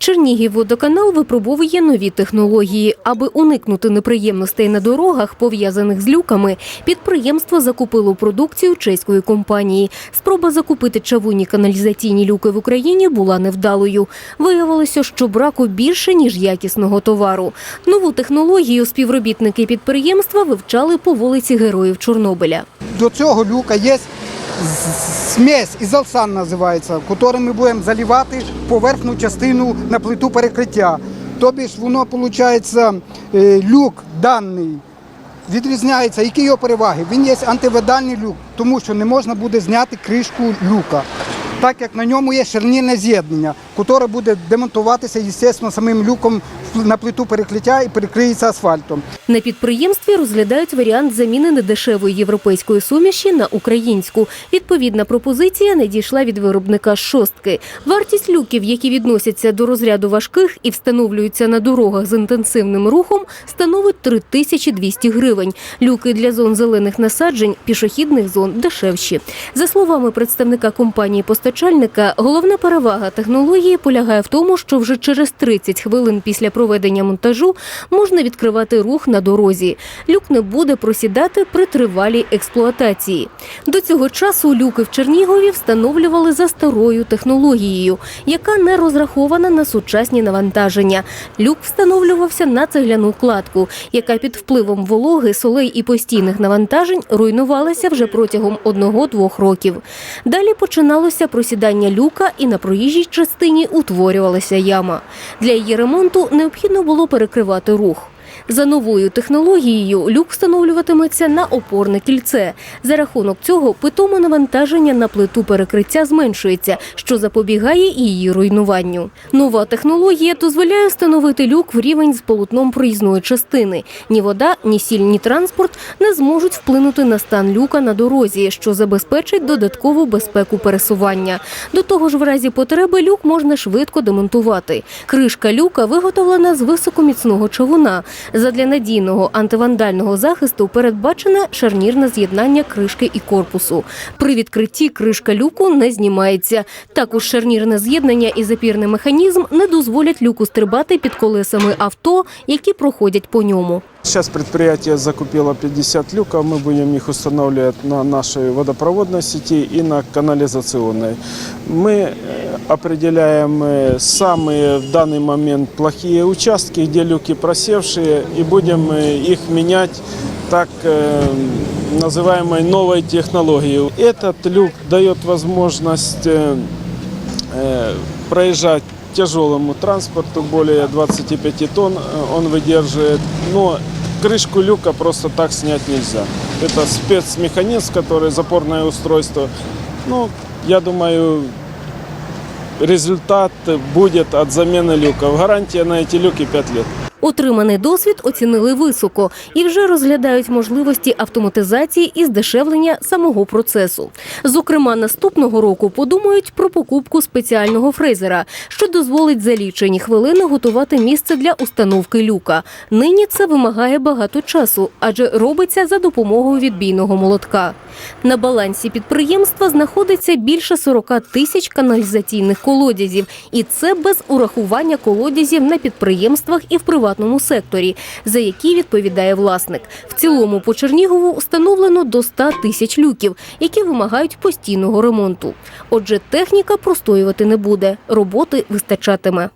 Чернігівводоканал випробовує нові технології. Аби уникнути неприємностей на дорогах, пов'язаних з люками, підприємство закупило продукцію чеської компанії. Спроба закупити чавунні каналізаційні люки в Україні була невдалою. Виявилося, що браку більше ніж якісного товару. Нову технологію співробітники підприємства вивчали по вулиці Героїв Чорнобиля. До цього люка є смесь, ізолсан називається, яким ми будемо заливати поверхну частину на плиту перекриття. Тобі ж воно виходить, люк даний відрізняється. Які його переваги? Він є антиведальний люк, тому що не можна буде зняти кришку люка. Так як на ньому є шарнірне з'єднання, яке буде демонтуватися, звісно, самим люком на плиту перекриття і перекриється асфальтом. На підприємстві розглядають варіант заміни недешевої європейської суміші на українську. Відповідна пропозиція надійшла від виробника шостки. Вартість люків, які відносяться до розряду важких і встановлюються на дорогах з інтенсивним рухом, становить 3200 гривень. Люки для зон зелених насаджень, пішохідних зон дешевші. За словами представника компанії постачальника, головна перевага технології полягає в тому, що вже через 30 хвилин після проведення монтажу можна відкривати рух на дорозі. Люк не буде просідати при тривалій експлуатації. До цього часу люки в Чернігові встановлювали за старою технологією, яка не розрахована на сучасні навантаження. Люк встановлювався на цегляну кладку, яка під впливом вологи, солей і постійних навантажень руйнувалася вже протягом одного-двох років. Далі починалося просідання люка, і на проїжджій частині утворювалася яма. Для її ремонту необхідно було перекривати рух. За новою технологією люк встановлюватиметься на опорне кільце. За рахунок цього питоме навантаження на плиту перекриття зменшується, що запобігає її руйнуванню. Нова технологія дозволяє встановити люк в рівень з полотном проїзної частини. Ні вода, ні сіль, ні транспорт не зможуть вплинути на стан люка на дорозі, що забезпечить додаткову безпеку пересування. До того ж, в разі потреби люк можна швидко демонтувати. Кришка люка виготовлена з високоміцного чавуна. Задля надійного антивандального захисту передбачене шарнірне з'єднання кришки і корпусу. При відкритті кришка люку не знімається. Також шарнірне з'єднання і запірний механізм не дозволять люку стрибати під колесами авто, які проходять по ньому. Сейчас предприятие закупило 50 люков, мы будем их устанавливать на нашей водопроводной сети и на канализационной. Мы э, Определяем самые в данный момент плохие участки, где люки просевшие, и будем их менять так э, называемой новой технологией. Этот люк дает возможность э, э, проезжать тяжелому транспорту, более 25 тонн он выдерживает, но крышку люка просто так снять нельзя. Это спецмеханизм, который запорное устройство. Ну, я думаю, результат будет от замены люков. Гарантия на эти люки 5 лет. Отриманий досвід оцінили високо і вже розглядають можливості автоматизації і здешевлення самого процесу. Зокрема, наступного року подумають про покупку спеціального фрезера, що дозволить за лічені хвилини готувати місце для установки люка. Нині це вимагає багато часу, адже робиться за допомогою відбійного молотка. На балансі підприємства знаходиться більше 40 тисяч каналізаційних колодязів, і це без урахування колодязів на підприємствах і в приватному секторі, за які відповідає власник. В цілому по Чернігову встановлено до 100 тисяч люків, які вимагають постійного ремонту. Отже, техніка простоювати не буде, роботи вистачатиме.